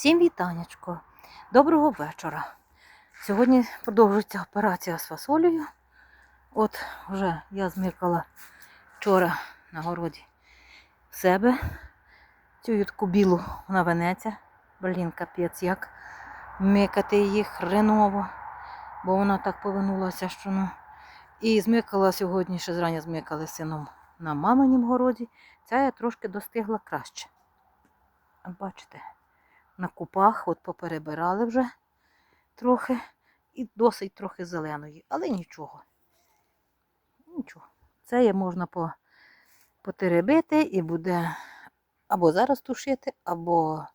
Всім вітанечко. Доброго вечора. Сьогодні продовжується операція з фасолею. От вже я змикала вчора на городі себе. Цю таку білу вона венеться. Блін, капець, як микати її хреново, бо вона так повинулася, що ну. І змикала сьогодні, ще зрання змикали сином на маминім городі. Ця я трошки достигла краще. Бачите, на купах от поперебирали вже трохи і досить трохи зеленої, але нічого. Нічого. Це є можна по, потеребити і буде або зараз тушити, або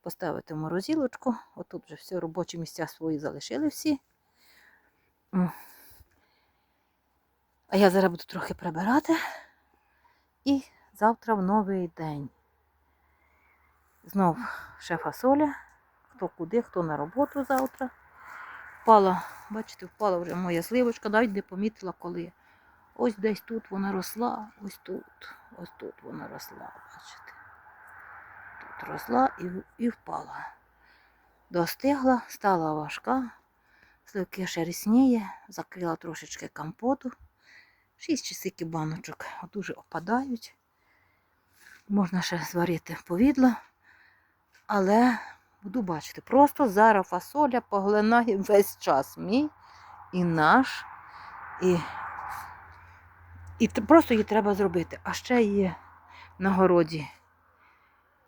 поставити в морозилочку. Отут вже всі робочі місця свої залишили всі. А я зараз буду трохи прибирати. І завтра в новий день. Знов ще фасоля. Хто куди, хто на роботу завтра. Впала, бачите, впала вже моя сливочка, навіть не помітила коли. Ось десь тут вона росла, ось тут, ось тут вона росла, бачите. Тут росла і, і впала. Достигла, стала важка, сливки ще рісніє, закрила трошечки компоту. Шість чи баночок дуже опадають. Можна ще зварити повідло, але буду бачити, просто зараз фасоля поглинає весь час мій і наш. І, і просто її треба зробити. А ще є на городі.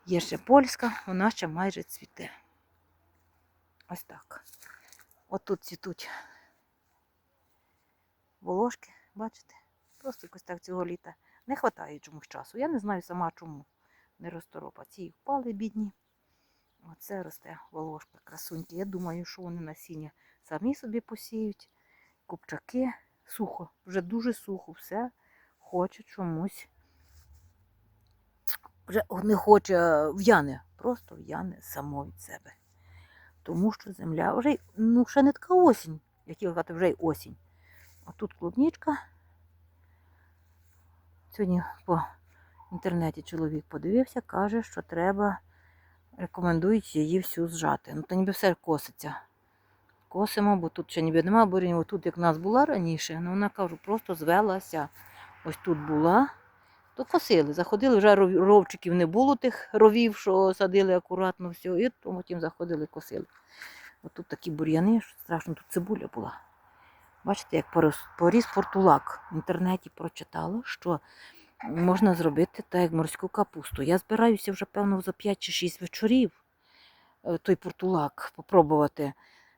Є ще польська, вона ще майже цвіте. Ось так. От тут цвітуть волошки, бачите? Просто якось так цього літа не вистачає чомусь часу. Я не знаю сама чому не розторопа. Ці впали бідні. Оце росте волошка, красуньки. Я думаю, що вони насіння самі собі посіють. Купчаки сухо, вже дуже сухо, все хоче чомусь. Вже не хоче в'яне, просто в'яне само від себе. Тому що земля вже ну, ще не така осінь, як я казати, вже й осінь. А тут клубничка. Сьогодні по інтернеті чоловік подивився, каже, що треба, рекомендують її всю зжати. Ну, то ніби все коситься. Косимо, бо тут ще ніби нема бурінь. Отут, як в нас була раніше, ну вона кажу, просто звелася. Ось тут була, то косили. Заходили, вже ровчиків не було тих ровів, що садили акуратно все, і потім заходили, косили. От тут такі бур'яни, що страшно, тут цибуля була. Бачите, як поріс портулак. В інтернеті прочитала, що можна зробити так, як морську капусту. Я збираюся вже, певно, за 5 чи 6 вечорів е, той портулак попробувати.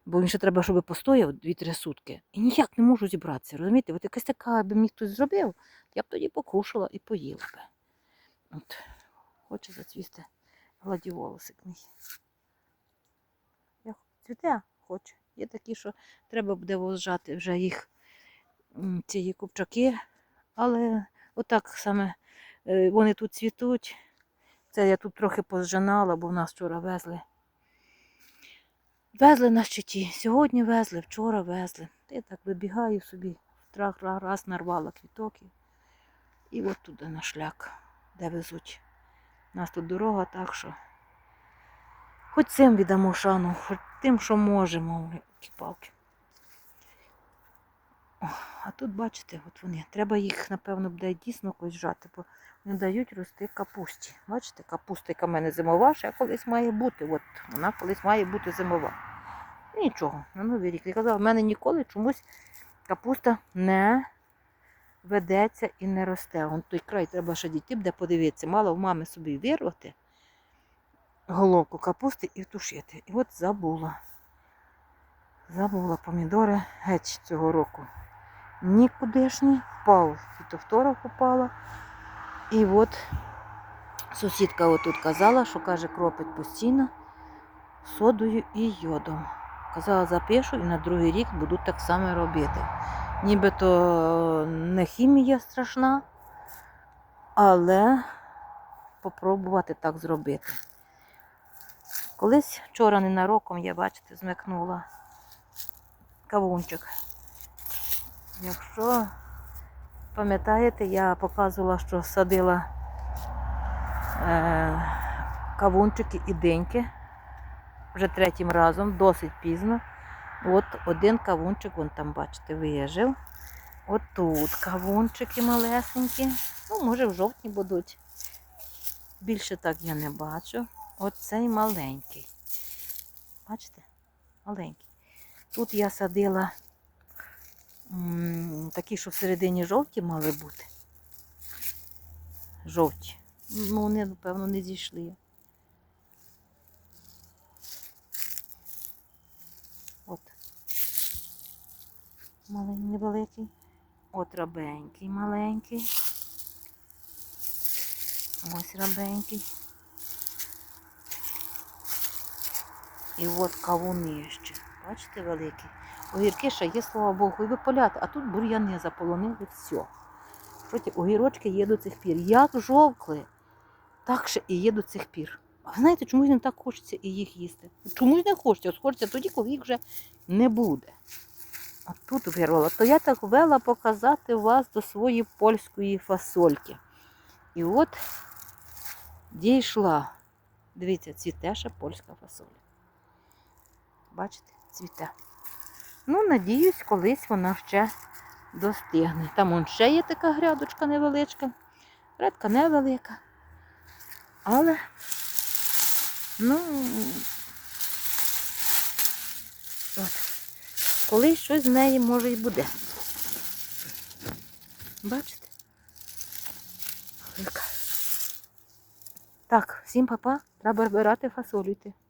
Бо він ще треба, щоб постояв 2-3 сутки. І ніяк не можу зібратися. Розумієте? От якась така, аби мені хтось зробив, я б тоді покушала і поїла би. От, хоче зацвісти гладіолусик мій. Я цвіте, хоче. Є такі, що треба буде возжати вже їх ці купчаки. Але отак саме е, вони тут цвітуть. Це я тут трохи позжинала, бо в нас вчора везли. Везли на щиті. Сьогодні везли, вчора везли. Я так вибігаю собі, трах раз нарвала квіток. і- от туди на шлях, де везуть. У нас тут дорога, так що. Хоч цим віддамо шану, хоч тим, що можемо. Палки. А тут, бачите, от вони. Треба їх, напевно, буде дійсно якось жати, бо не дають рости капусті. Бачите, капуста, яка в мене зимова, ще колись має бути. От вона колись має бути зимова. Нічого, на новий рік. Я казала, в мене ніколи чомусь капуста не ведеться і не росте. Вон той край треба ще дійти, буде подивитися. Мало в мами собі вирвати головку капусти і тушити. І от забула. Забула помідори геть цього року. Нікудишні, впав, фітофтора попала. І от сусідка отут казала, що каже, кропить постійно содою і йодом. Казала, запишу і на другий рік буду так само робити. Нібито не хімія страшна, але попробувати так зробити. Колись вчора ненароком я, бачите, змикнула кавунчик. Якщо пам'ятаєте, я показувала, що садила е, кавунчики і диньки вже третім разом, досить пізно. От один кавунчик, вон там, бачите, вижив. От тут кавунчики малесенькі. Ну, може, в жовтні будуть. Більше так я не бачу. Оцей маленький. Бачите? Маленький. Тут я садила такі, що всередині жовті мали бути. Жовті. Ну, вони, напевно, не зійшли. От. Маленький, невеликий. От рабенький, маленький. Ось рабенький. І от кавуни ще. Бачите, великі. Огірки ще є, слава Богу, і виполяти, а тут бур'яни заполонили все. Ті огірочки є до цих пір. Як жовкли, так ще і є до цих пір. А ви знаєте, чомусь не так хочеться і їх їсти. Чомусь не хочеться, от хочеться тоді, коли їх вже не буде. А тут вирвала. То я так вела показати вас до своєї польської фасольки. І от дійшла. Дивіться, цвіте ще польська фасоля. Бачите, цвіте. Ну, надіюсь, колись вона ще достигне. Там он ще є така грядочка невеличка. Грядка невелика. Але, ну, от. Колись щось з неї може і буде. Бачите? Так, всім папа, треба вибирати фасолю йти.